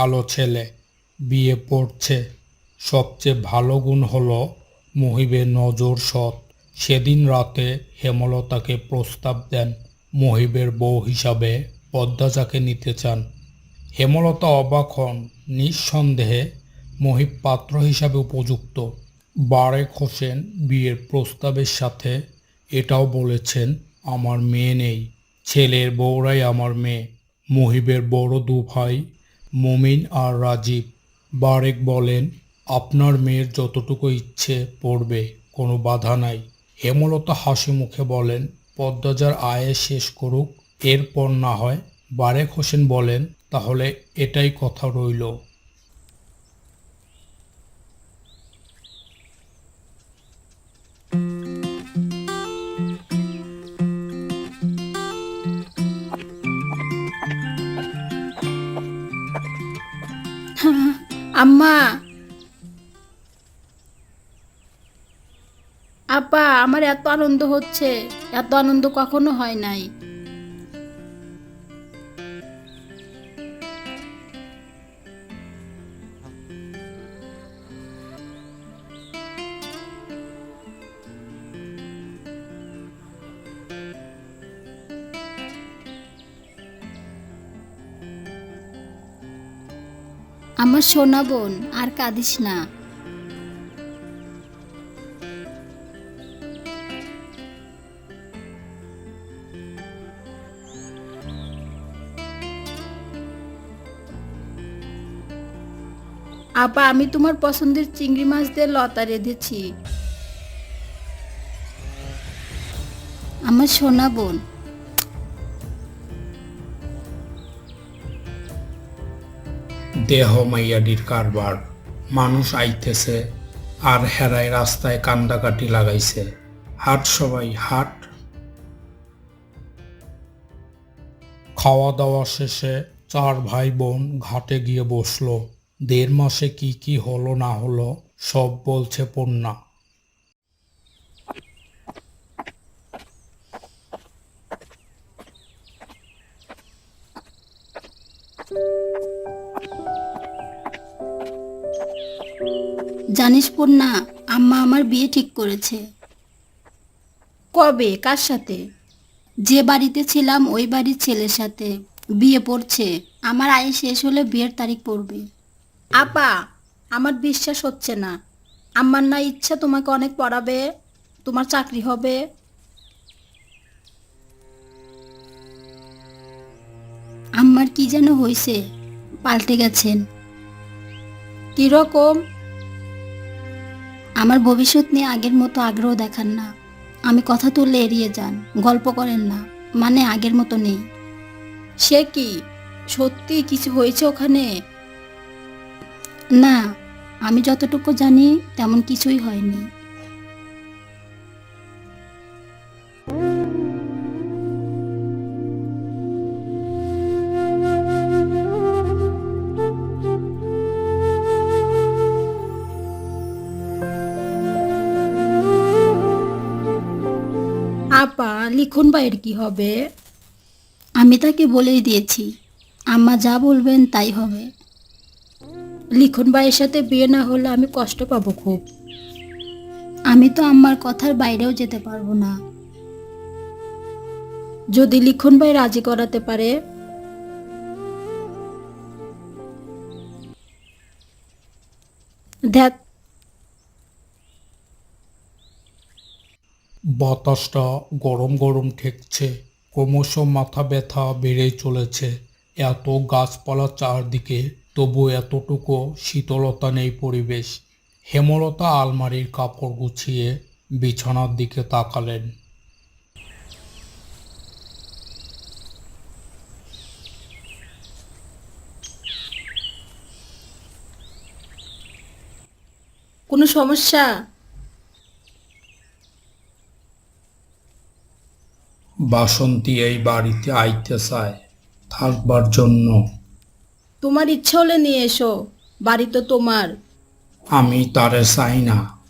ভালো ছেলে, বিয়ে পড়ছে। সবচেয়ে ভালো গুণ হলো মহিবের নজর সৎ। সেদিন রাতে হেমলতাকে প্রস্তাব দেন মহিবের বউ হিসাবে পদ্মাজাকে নিতে চান। হেমলতা অবাক হন। নিঃসন্দেহে মহিব পাত্র হিসাবে উপযুক্ত। বারেক হোসেন বিয়ের প্রস্তাবের সাথে এটাও বলেছেন, আমার মেয়ে নেই। ছেলের বউরাই আমার মেয়ে। মহিবের বড় দু ভাই মুমিন আর রাজীব বারেক বলেন, আপনার মেয়ের যতটুকু ইচ্ছে পড়বে, কোনো বাধা নাই। হেমলতা হাসি মুখে বলেন, পদ্মাজার আয়ে শেষ করুক, এরপর না হয়। বারেক হোসেন বলেন, তাহলে এটাই কথা রইল। আম্মা। আপা আমার এত আনন্দ হচ্ছে। এত আনন্দ কখনো হয় নাই। আমার সোনা বোন, আর কাঁদিস না। আপা, আমি তোমার পছন্দের চিংড়ি মাছ দিয়ে লতা রেঁধেছি। আমার সোনা বোন দেহ মাইয়াডির কারবার। মানুষ আইতেছে আর হেরায় রাস্তায় কান্দাকাটি লাগাইছে। হাট সবাই, হাট। খাওয়া দাওয়া শেষে চার ভাই বোন ঘাটে গিয়ে বসল। দেড় মাসে কি কি হলো না হলো সব বলছে পণ্যা। জানিস পূর্ণা আম্মা আমার বিয়ে ঠিক করেছে। কবে? কার সাথে? যে বাড়িতে ছিলাম ওই বাড়ির ছেলের সাথে বিয়ে পড়ছে। আমার আয় শেষ হলে বিয়ের তারিখ পড়বে। আপা আমার বিশ্বাস হচ্ছে না। আম্মার না ইচ্ছা তোমাকে অনেক পড়াবে তোমার চাকরি হবে। আম্মার কি যেন হয়েছে পাল্টে গেছেন। কীরকম? আমার ভবিষ্যৎ নিয়ে আগের মতো আগ্রহ দেখান না। আমি কথা তুললে এড়িয়ে যান গল্প করেন না মানে আগের মতো নেই। সে কি? সত্যি কিছু হয়েছে ওখানে? না আমি যতটুকু জানি তেমন কিছুই হয়নি। আপা, লিখন বাইয়ের কি হবে? আমি তাকে বলেই দিয়েছি, আম্মা যা বলবেন তাই হবে। লিখন ভাইয়ের সাথে বিয়ে না হলে আমি কষ্ট পাবো খুব। আমি তো আম্মার কথার বাইরেও যেতে পারব না। যদি লিখন ভাই রাজি করাতে পারে। দেখ বাতাসটা গরম গরম ঠেকছে। ক্রমশ মাথা ব্যথা বেড়েই চলেছে। এত গাছপালা চারদিকে তবু এতটুকু শীতলতা নেই পরিবেশ। হেমলতা আলমারির কাপড় গুছিয়ে বিছানার দিকে তাকালেন। কোনো সমস্যা? বাসন্তী এই বাড়িতে আইতে চায় থাকবার জন্য। তোমার ইচ্ছা হলে নিয়ে এসো বাড়ি তো তোমার। আমি তারে চাই না।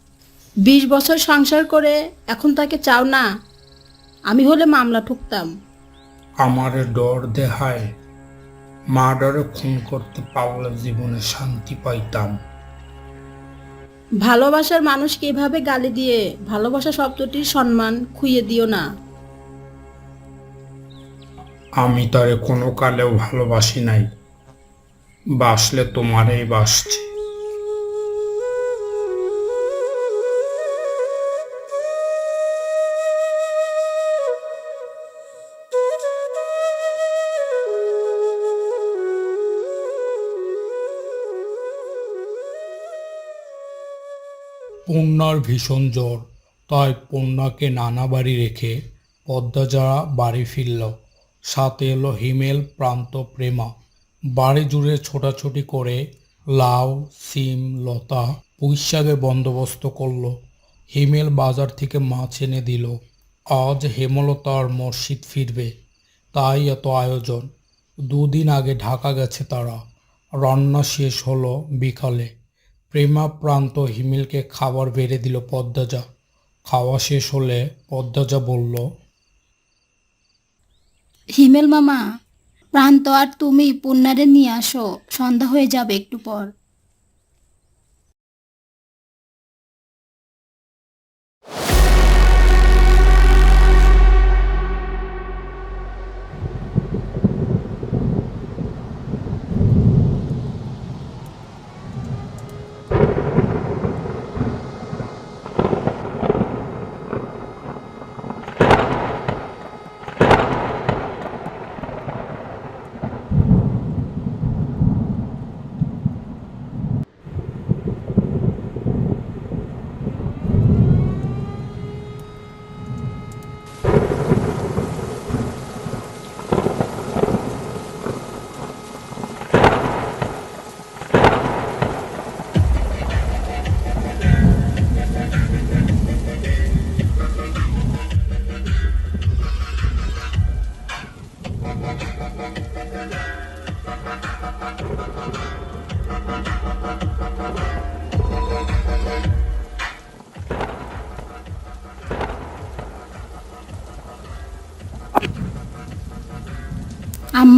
বিশ বছর সংসার করে এখন তাকে চাও না? আমি হলে মামলা ঠুকতাম। আমার ডর দেহায় মার্ডারে খুন করতে পারলে জীবনে শান্তি পাইতাম। ভালোবাসার মানুষকে এভাবে গালি দিয়ে ভালোবাসা শব্দটির সম্মান খুইয়ে দিও না। আমি তারে কোনো কালেও ভালোবাসি নাই। বাসলে তোমারেই বাসছি। পূর্ণার ভীষণ জ্বর, তাই পূর্ণাকে নানা বাড়ি রেখে পদ্মাজারা বাড়ি ফিরল। সাথে এলো হিমেল প্রান্ত প্রেমা। বাড়ি জুড়ে ছোটাছুটি করে লাউ, সিম, লতা পুঁইশাকের বন্দোবস্ত করল। হিমেল বাজার থেকে মাছ এনে দিল। আজ হেমলতার মসজিদ ফিরবে। তাই এত আয়োজন। দুদিন আগে ঢাকা গেছে তারা। রান্না শেষ হলো বিকালে। প্রেমা প্রান্ত হিমেলকে খাবার বেড়ে দিল পদ্মাজা। খাওয়া শেষ হলে পদ্মাজা বলল হিমেল মামা প্রান্ত আর তুমি পুন্নারে নিয়ে আসো সন্ধ্যা হয়ে যাবে একটু পর।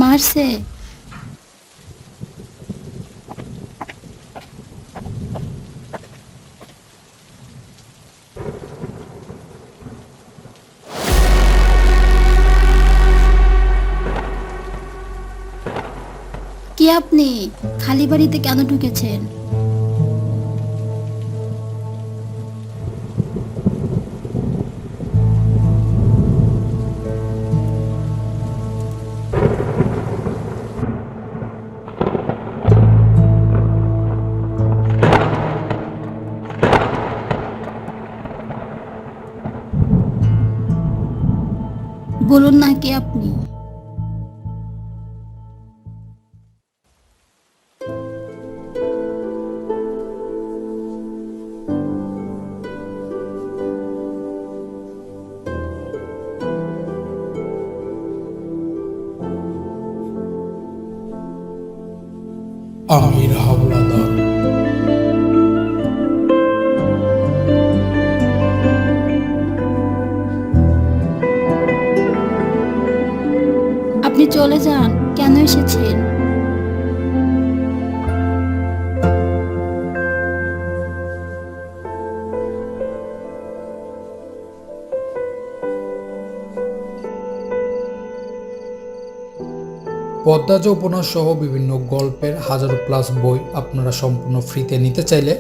আসছে কি আপনি? খালি বাড়িতে কেন ঢুকেছেন? বলুন না কে আপনি? আমির হাওলাদার। চলে যান। কেন এসেছেন? পদ্মাজ উপন্যাস সহ বিভিন্ন গল্পের হাজারো প্লাস বই আপনারা সম্পূর্ণ ফ্রিতে নিতে চাইলে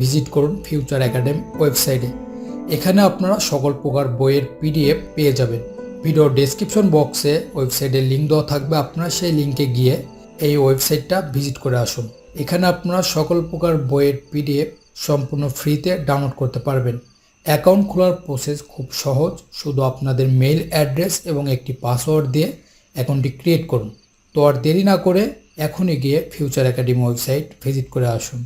ভিজিট করুন ফিউচার একাডেমি ওয়েবসাইটে। এখানে আপনারা সকল প্রকার বইয়ের পিডিএফ পেয়ে যাবেন। ভিডিও ডেসক্রিপশন বক্সে ওয়েবসাইটের লিঙ্ক দেওয়া থাকবে, আপনারা সেই লিঙ্কে গিয়ে এই ওয়েবসাইটটা ভিজিট করে আসুন। এখানে আপনারা সকল প্রকার বইয়ের পিডিএফ সম্পূর্ণ ফ্রিতে ডাউনলোড করতে পারবেন। অ্যাকাউন্ট খোলার প্রসেস খুব সহজ, শুধু আপনাদের মেইল অ্যাড্রেস এবং একটি পাসওয়ার্ড দিয়ে অ্যাকাউন্টটি ক্রিয়েট করুন। তো আর দেরি না করে এখনই গিয়ে ফিউচার একাডেমি ওয়েবসাইট ভিজিট করে আসুন।